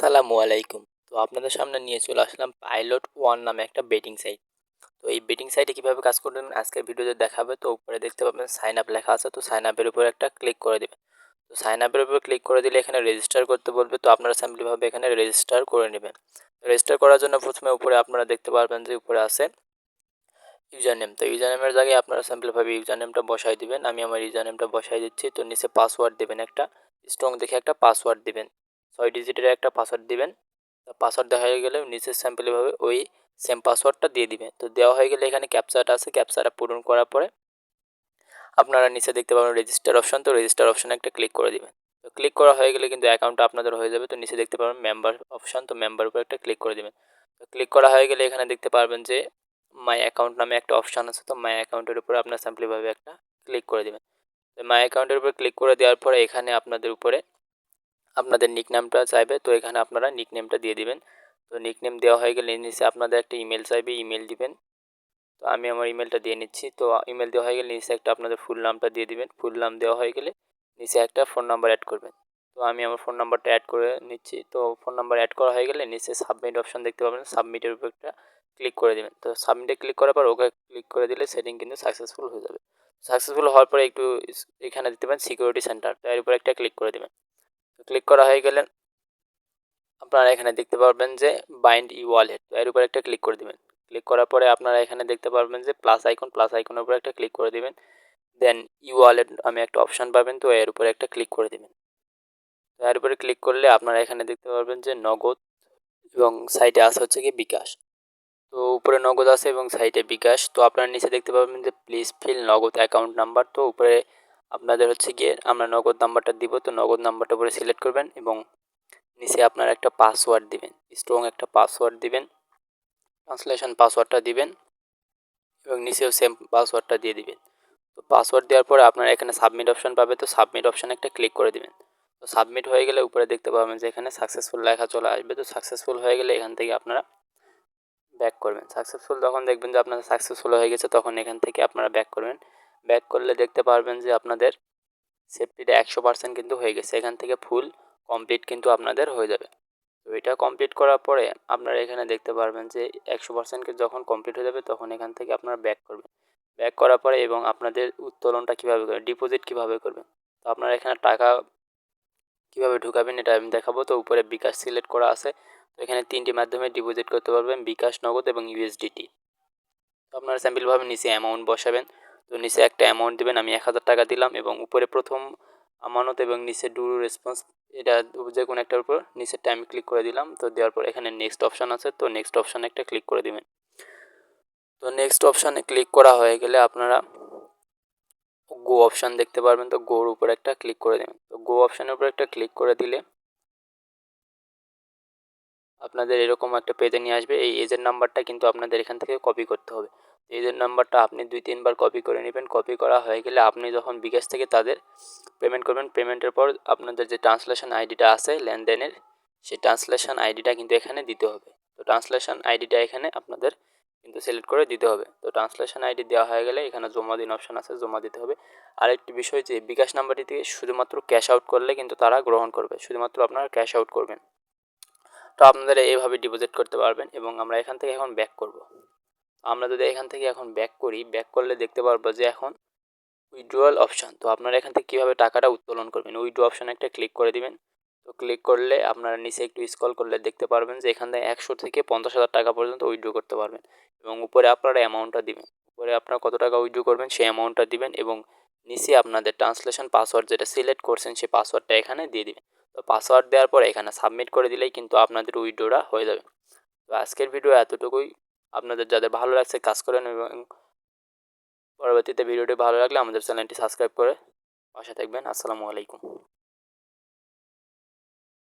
আসসালামু আলাইকুম। তো আপনাদের সামনে নিয়ে চলে আসলাম পাইলট ওয়ান নামে একটা বেটিং সাইট তো এই বেটিং সাইটে কীভাবে কাজ করবেন আজকের ভিডিওতে দেখাবে। তো উপরে দেখতে পাবেন সাইন আপ লেখা আছে। তো সাইন আপের উপর একটা ক্লিক করে দেবেন তো সাইন আপের উপর ক্লিক করে দিলে এখানে রেজিস্টার করতে বলবে। তো আপনারা সিম্পলিভাবে এখানে রেজিস্টার করে নেবেন। রেজিস্টার করার জন্য প্রথমে উপরে আপনারা দেখতে পারবেন যে উপরে আছে ইউজার নেম তো ইউজার নেমের জায়গায় আপনারা সিম্পলভাবে ইউজার নেমটা বসাই দিবেন। আমি আমার ইউজার নেমটা বসাই দিচ্ছি। তো নিচে পাসওয়ার্ড দেবেন একটা। স্ট্রং দেখে একটা পাসওয়ার্ড দিবেন। ছয় ডিজিটের একটা পাসওয়ার্ড দিবেন। পাসওয়ার্ড দেওয়া হয়ে গেলে নিচের স্যাম্পলভাবে ওই সেম পাসওয়ার্ডটা দিয়ে দিবেন। তো দেওয়া হয়ে গেলে এখানে ক্যাপচারটা আছে ক্যাপচারটা পূরণ করার পরে আপনারা নিচে দেখতে পাবেন রেজিস্টার অপশন তো রেজিস্টার অপশানে একটা ক্লিক করে দিবেন। তো ক্লিক করা হয়ে গেলে কিন্তু অ্যাকাউন্টটা আপনাদের হয়ে যাবে। তো নিচে দেখতে পাবেন মেম্বার অপশান তো মেম্বার উপর একটা ক্লিক করে দেবেন। তো ক্লিক করা হয়ে গেলে এখানে দেখতে পারবেন যে মাই অ্যাকাউন্ট নামে একটা অপশান আছে। তো মাই অ্যাকাউন্টের উপরে আপনার সিম্পলিভাবে একটা ক্লিক করে দেবেন। তো মাই অ্যাকাউন্টের উপর ক্লিক করে দেওয়ার পরে এখানে আপনাদের উপরে আপনাদের নিকনেমটা চাইবে, তো এখানে আপনারা নিকনেমটা দিয়ে দিবেন। তো নিকনেম দেওয়া হয়ে গেলে নিচে আপনাদের একটা ইমেল চাইবে ইমেল দিবেন। তো আমি আমার ইমেলটা দিয়ে নিচ্ছি। তো ইমেল দেওয়া হয়ে গেলে নিচে একটা আপনাদের ফুল নামটা দিয়ে দিবেন। ফুল নাম দেওয়া হয়ে গেলে নিচে একটা ফোন নাম্বার অ্যাড করবেন। তো আমি আমার ফোন নাম্বারটা অ্যাড করে নিচ্ছি। তো ফোন নাম্বার অ্যাড করা হয়ে গেলে নিচে সাবমিট অপশন দেখতে পাবেন। সাবমিটের উপর একটা ক্লিক করে দেবেন। তো সাবমিটে ক্লিক করার পর ওকে ক্লিক করে দিলে সেটিং কিন্তু সাকসেসফুল হয়ে যাবে। সাকসেসফুল হওয়ার পরে একটু এখানে দিতে পারেন সিকিউরিটি সেন্টার তো এর উপর একটা ক্লিক করে দেবেন। ক্লিক করা হয়ে গেলেন আপনারা এখানে দেখতে পারবেন যে বাইন্ড ই ওয়ালেট এর উপর একটা ক্লিক করে দেবেন। ক্লিক করার পরে আপনারা এখানে দেখতে পারবেন যে প্লাস আইকন প্লাস আইকনের উপর একটা ক্লিক করে দেবেন। দেন ই ওয়ালেট আমি একটা অপশান পাবেন, তো এর উপরে একটা ক্লিক করে দেবেন। তো এর উপরে ক্লিক করলে আপনারা এখানে দেখতে পারবেন যে নগদ এবং সাইটে আসা হচ্ছে কি বিকাশ। তো উপরে নগদ আছে এবং সাইটে বিকাশ। তো আপনারা নিচে দেখতে পাবেন যে please fill Nagad account number তো উপরে আপনাদের হচ্ছে গিয়ে আমরা নগদ নাম্বারটা দিব, তো নগদ নাম্বারটা উপরে সিলেক্ট করবেন এবং নিচে আপনার একটা পাসওয়ার্ড দিবেন স্ট্রং একটা পাসওয়ার্ড দিবেন ট্রান্সলেশন পাসওয়ার্ডটা দিবেন এবং নিচেও সেম পাসওয়ার্ডটা দিয়ে দিবেন। তো পাসওয়ার্ড দেওয়ার পরে আপনারা এখানে সাবমিট অপশান পাবে, তো সাবমিট অপশানে একটা ক্লিক করে দিবেন। তো সাবমিট হয়ে গেলে উপরে দেখতে পাবেন যে এখানে সাকসেসফুল লেখা চলে আসবে, তো সাকসেসফুল হয়ে গেলে এখান থেকে আপনারা ব্যাক করবেন। সাকসেসফুল যখন দেখবেন যে আপনাদের সাকসেসফুল হয়ে গেছে, তখন এখান থেকে আপনারা ব্যাক করবেন। ব্যাক করলে দেখতে পারবেন যে আপনাদের সেফটিটা একশো পার্সেন্ট কিন্তু হয়ে গেছে। এখান থেকে ফুল কমপ্লিট কিন্তু আপনাদের হয়ে যাবে। তো এটা কমপ্লিট করার পরে আপনারা এখানে দেখতে পারবেন যে একশো পার্সেন্ট যখন কমপ্লিট হয়ে যাবে তখন এখান থেকে আপনারা ব্যাক করবেন। ব্যাক করার পরে এবং আপনাদের উত্তোলনটা কীভাবে করবেন ডিপোজিট কীভাবে করবেন। তো আপনারা এখানে টাকা কীভাবে ঢুকাবেন এটা আমি দেখাবো। তো উপরে বিকাশ সিলেক্ট করা আছে। তো এখানে তিনটি মাধ্যমে ডিপোজিট করতে পারবেন বিকাশ, নগদ এবং ইউএসডিটি তো আপনারা স্যাম্পলভাবে নিচে অ্যামাউন্ট বসাবেন। তো নিচে একটা অ্যামাউন্ট দেবেন, আমি এক হাজার টাকা দিলাম এবং উপরে প্রথম আমানত এবং নিচে ডু রেসপন্স এটা যে কোনো একটার উপর নিচেরটা আমি ক্লিক করে দিলাম। তো দেওয়ার পর এখানে নেক্সট অপশান আছে, তো নেক্সট অপশানে একটা ক্লিক করে দিবেন। তো নেক্সট অপশানে ক্লিক করা হয়ে গেলে আপনারা গো অপশান দেখতে পারবেন, তো গোর উপর একটা ক্লিক করে দেবেন। তো গো অপশানের উপর একটা ক্লিক করে দিলে আপনাদের এরকম একটা পেজে নিয়ে আসবে, এই এজের নাম্বারটা কিন্তু আপনাদের এখান থেকে কপি করতে হবে। এজের নাম্বারটা আপনি দুই, তিনবার কপি করে নেবেন। কপি করা হয়ে গেলে আপনি যখন বিকাশ থেকে তাদের পেমেন্ট করবেন পেমেন্টের পর আপনাদের যে ট্রান্সলেশন আইডিটা আছে, লেনদেনের, সেই ট্রান্সলেশন আইডিটা কিন্তু এখানে দিতে হবে। তো ট্রান্সলেশন আইডিটা এখানে আপনাদের কিন্তু সিলেক্ট করে দিতে হবে। তো ট্রান্সলেশন আইডি দেওয়া হয়ে গেলে এখানে জমা দিন অপশান আছে, জমা দিতে হবে। আরেকটি বিষয় যে বিকাশ নাম্বারটি থেকে শুধুমাত্র ক্যাশ আউট করলে কিন্তু তারা গ্রহণ করবে। শুধুমাত্র আপনারা ক্যাশ আউট করবেন। তো আপনারা এইভাবে ডিপোজিট করতে পারবেন এবং আমরা এখান থেকে এখন ব্যাক করব। আমরা যদি এখান থেকে এখন ব্যাক করি ব্যাক করলে দেখতে পারব যে এখন উইড্রোয়াল অপশান তো আপনারা এখান থেকে কীভাবে টাকাটা উত্তোলন করবেন? উইড্রো অপশানে একটা ক্লিক করে দিবেন। তো ক্লিক করলে আপনারা নিচে একটু স্কল করলে দেখতে পারবেন যে এখান থেকে একশো থেকে পঞ্চাশ হাজার টাকা পর্যন্ত উইড্রো করতে পারবেন এবং উপরে আপনারা অ্যামাউন্টটা দিবেন। উপরে আপনারা কত টাকা উইড্রো করবেন সেই অ্যামাউন্টটা দিবেন এবং নিচে আপনাদের ট্রান্সলেশন পাসওয়ার্ড যেটা সিলেক্ট করছেন সেই পাসওয়ার্ডটা এখানে দিয়ে দিবেন। তো পাসওয়ার্ড দেওয়ার পর এখানে সাবমিট করে দিলেই কিন্তু আপনাদের উইড্রোটা হয়ে যাবে। তো আজকের ভিডিও এতটুকুই। আপনাদের যাদের ভালো লাগছে কাজ করেন এবং পরবর্তীতে ভিডিওটি ভালো লাগলে আমাদের চ্যানেলটি সাবস্ক্রাইব করে পাশে থাকবেন। আসসালামু আলাইকুম।